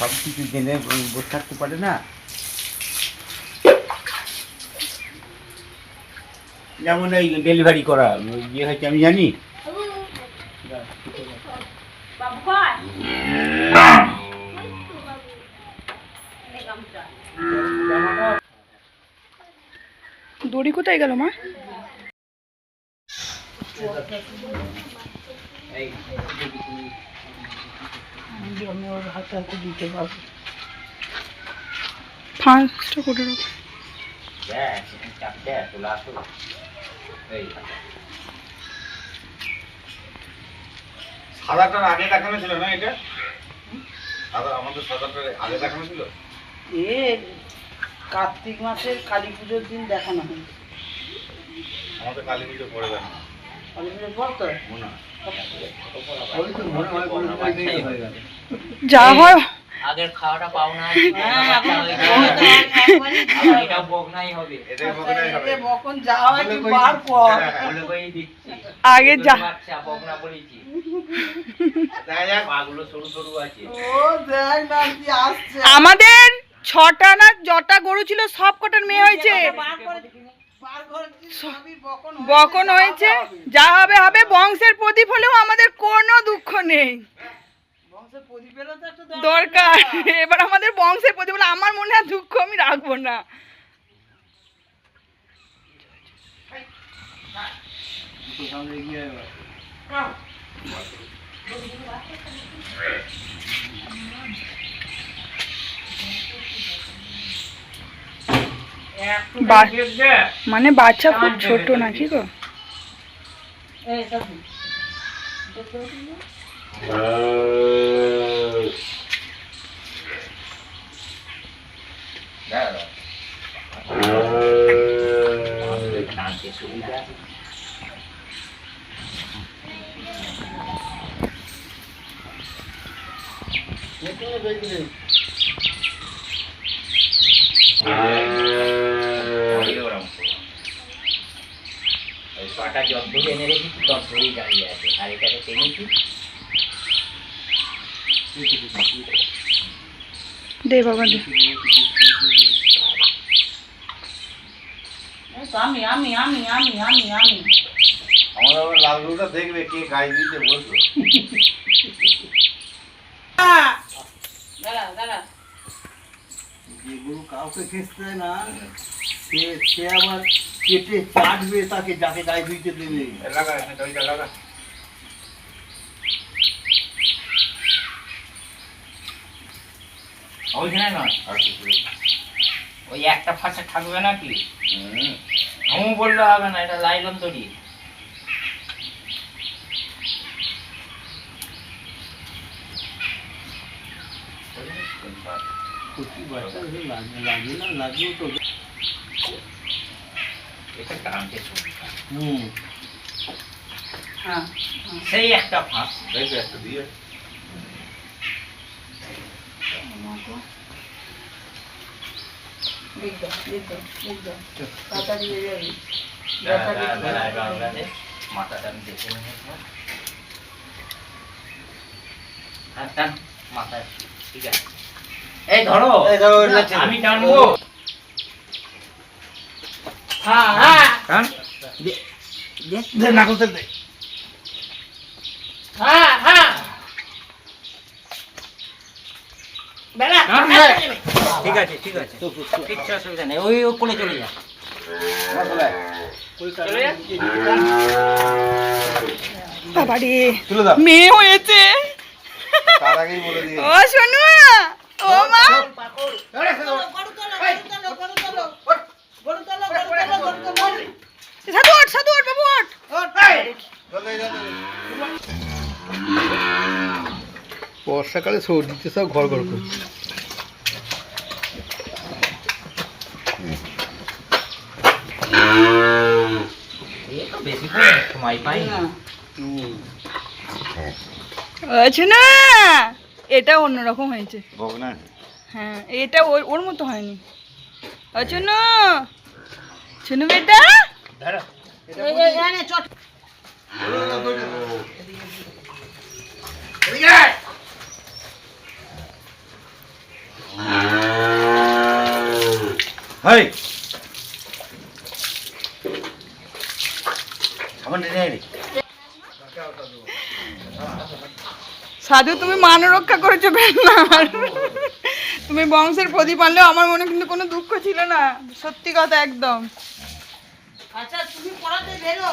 সব কিছু জেনে বসে থাকতে পারে না। যেমন এই ডেলিভারি করা ইয়ে হয়েছে আমি জানি। দড়ি কোথায় গেল মা? ফাঁসটা করে রাখো সাদাটার আগে দেখানো ছিল না এটা? সাদা আমাদের সাদাটার আগে দেখানো ছিল? এ কার্তিক মাসের কালী পুজোর দিন দেখানো হয় আমাদের কালী পুজো পরে দেখানো। যা হয়। আগের খাওয়াটা পাও না হ্যাঁ, এখন- হয়ে এটা বকনাই হবে। বকন যা হয় তুই বার কর। আগে যা। বকনা বলেছি। আমাদের ছটা না যটা গরু ছিল সব কটার মেয়ে হয়েছে। বকন হয়েছে, যা হবে। হবে বংশের প্রদীপ হলেও আমাদের কোনো দুঃখ নেই দরকার এবার আমাদের বংশের প্রদীপ হলে আমার মনে হয় দুঃখ আমি রাখব না গিয়ে বা- মানে বাচ্চা খুব ছোট নাকি গো? এই সব টানতে সুবিধা ওই ওরম করে। ওই পাটা যত এনে রেখেছি তত ধরেই দাঁড়িয়ে আছে আর এটাকে টেনেছি দে বাবা দে এই তো আমি আমি আমি আমি আমি আমি আমার আবার লাল গরুটা দেখবে কে গাই দিতে বসল দাঁড়া দাঁড়া যে গরু কাউকে খেসতে না সে সে আবার কেটে চাটবে তাকে যাকে গায়ে ধুইতে দেবে। লাগা ওইটা লাগা। ওইখানে নয়। আর কিছু নেই। ওই একটা ফাঁসা থাকবে নাকি? হুম। বললে হবে না এটা লাইলন তৈরি। বাচ্চা লাগে লাগে না লাগলেও তো এটা টানতে সুবিধা হুম হ্যাঁ সেই একটা ফাঁস একটা দিয়ে। মাথাটা আমি দেখে মাথায়। ঠিক আছে। এই ধরো। আমি টানবো টান। দে হ্যাঁ হ্যাঁ। ঠিক আছে ঠিক আছে ওই কোলে চলে যা বাবারে মেয়ে হয়েছে ও শোনো ও মা গরু তোলো গরু তোলো গরু তোলো গরু তোলো গরু তোলো গরু তোলো সাধু ওঠ সাধু ওঠ বাবু ওঠ চলে যা, চলে যা। বর্ষাকালে সর্দিতে সব ঘর ঘর করছে। পাই না। আছে না এটা অন্যরকম হয়েছে। হ্যাঁ এটা ওর ওর মতো হয়নি। বেটা। চট হাই। সাধু তুমি মান রক্ষা করেছ বেলনার তুমি বংশের প্রদীপ আনলেও আমার মনে কিন্তু কোনো দুঃখ ছিল না। সত্যি কথা একদম। আচ্ছা তুমি পড়াতে বেরো।